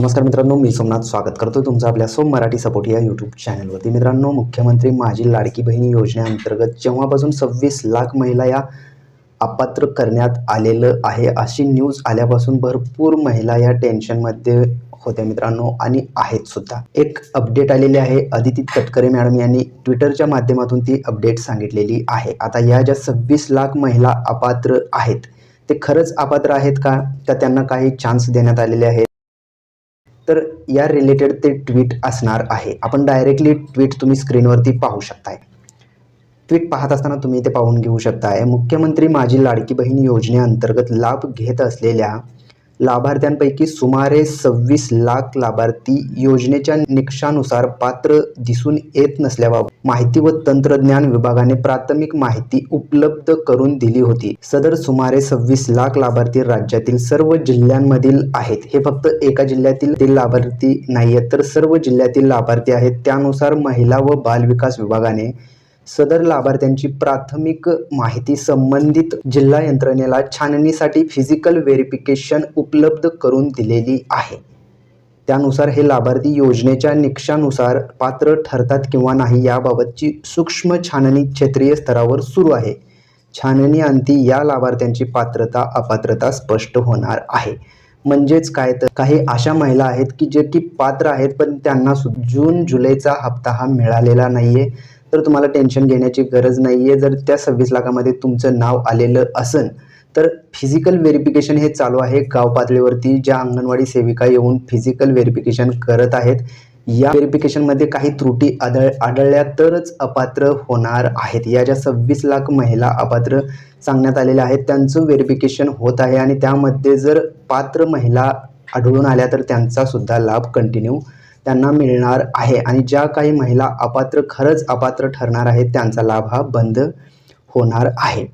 नमस्कार मित्रांनो मी सोमनाथ स्वागत करतो तुमचं आपल्या सोम मराठी सपोर्ट या यूट्यूब चॅनलवरती मित्रांनो मुख्यमंत्री माझी लाडकी बहिणी योजनेअंतर्गत जेव्हापासून सव्वीस लाख महिला या अपात्र करण्यात आलेलं आहे अशी न्यूज आल्यापासून भरपूर महिला या टेन्शनमध्ये होत्या मित्रांनो आणि आहेत सुद्धा. एक अपडेट आलेली आहे अदिती तटकरे मॅडम यांनी ट्विटरच्या माध्यमातून ती अपडेट सांगितलेली आहे. आता या ज्या सव्वीस लाख महिला अपात्र आहेत ते खरंच अपात्र आहेत का? का त्यांना काही चान्स देण्यात आलेले आहेत. तर या रिलेटेड ते ट्विट असणार आहे. आपण डायरेक्टली ट्विट तुम्ही स्क्रीनवरती पाहू शकताय. ट्विट पाहत असताना तुम्ही ते पाहून घेऊ शकताय. मुख्यमंत्री माझी लाडकी बहीण योजनेअंतर्गत लाभ घेत असलेल्या लाभार्थ्यांपैकी सुमारे सव्वीस लाख लाभार्थी योजनेच्या निकषानुसार पात्र दिसून येत नसल्याबाबत माहिती व तंत्रज्ञान विभागाने प्राथमिक माहिती उपलब्ध करून दिली होती. सदर सुमारे सव्वीस लाख लाभार्थी राज्यातील सर्व जिल्ह्यांमधील आहेत. हे फक्त एका जिल्ह्यातील ते लाभार्थी नाहीयेत तर सर्व जिल्ह्यातील लाभार्थी आहेत. त्यानुसार महिला व बालविकास विभागाने सदर लाभार्थ्यांची प्राथमिक माहिती संबंधित जिल्हा यंत्रणेला छाननीसाठी फिजिकल व्हेरिफिकेशन उपलब्ध करून दिलेली आहे. त्यानुसार हे लाभार्थी योजनेच्या निकषानुसार पात्र ठरतात किंवा नाही याबाबतची सूक्ष्म छाननी क्षेत्रीय स्तरावर सुरू आहे. छाननी अंती या लाभार्थ्यांची पात्रता अपात्रता स्पष्ट होणार आहे. म्हणजेच काय तर काही अशा महिला आहेत की जे की पात्र आहेत पण त्यांना जून जुलैचा हप्ता हा मिळालेला नाही आहे तर तुम्हाला टेन्शन घेण्याची गरज नाही आहे जर त्या सव्वीस लाखामध्ये तुमचं नाव आलेलं असेल तर फिजिकल व्हेरिफिकेशन हे चालू आहे गाव पातळीवरती ज्या अंगणवाडी सेविका येऊन फिजिकल व्हेरिफिकेशन करत आहेत. या व्हेरिफिकेशनमध्ये काही त्रुटी आढळ आढळल्या तरच अपात्र होणार आहेत. या ज्या सव्वीस लाख महिला अपात्र सांगण्यात आलेल्या आहेत त्यांचं व्हेरिफिकेशन होत आहे. आणि त्यामध्ये जर पात्र महिला आढळून आल्या तर त्यांचा सुद्धा लाभ कंटिन्यू त्यांना मिळणार आहे. आणि ज्या काही महिला अपात्र खरंच अपात्र ठरणार आहेत त्यांचा लाभ हा बंद होणार आहे.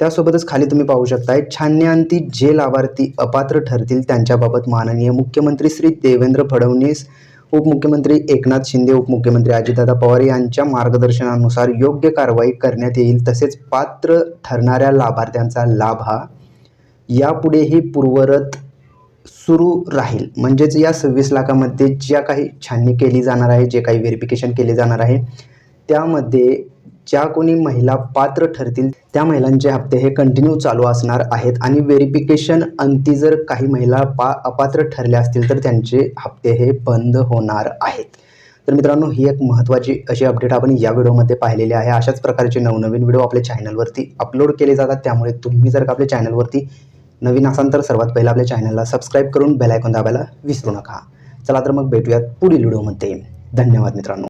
त्यासोबतच खाली तुम्ही पाहू शकताय छान्यांती जे लाभार्थी अपात्र ठरतील त्यांच्याबाबत माननीय मुख्यमंत्री श्री देवेंद्र फडणवीस उपमुख्यमंत्री एकनाथ शिंदे उपमुख्यमंत्री अजितदादा पवार यांच्या मार्गदर्शनानुसार योग्य कारवाई करण्यात येईल. तसेच पात्र ठरणाऱ्या लाभार्थ्यांचा लाभ हा यापुढेही पूर्वरत सुरू राहील. म्हणजेच या सव्वीस लाखामध्ये ज्या काही छाननी केली जाणार आहे जे काही व्हेरिफिकेशन केले जाणार आहे त्यामध्ये ज्या कोणी महिला पात्र ठरतील त्या महिलांचे हप्ते हे कंटिन्यू चालू असणार आहेत. आणि व्हेरिफिकेशन अंती जर काही महिला पा अपात्र ठरल्या असतील तर त्यांचे हप्ते हे बंद होणार आहेत. तर मित्रांनो ही एक महत्त्वाची अशी अपडेट आपण या व्हिडिओमध्ये पाहिलेली आहे. अशाच प्रकारचे नवनवीन व्हिडिओ आपल्या चॅनलवरती अपलोड केले जातात. त्यामुळे तुम्ही जर का आपल्या चॅनलवरती नवीन असाल तर सर्वात पहिलं आपल्या चॅनलला सबस्क्राईब करून बेलायकॉन दाबायला विसरू नका. चला तर मग भेटूयात पुढील व्हिडिओमध्ये धन्यवाद मित्रांनो.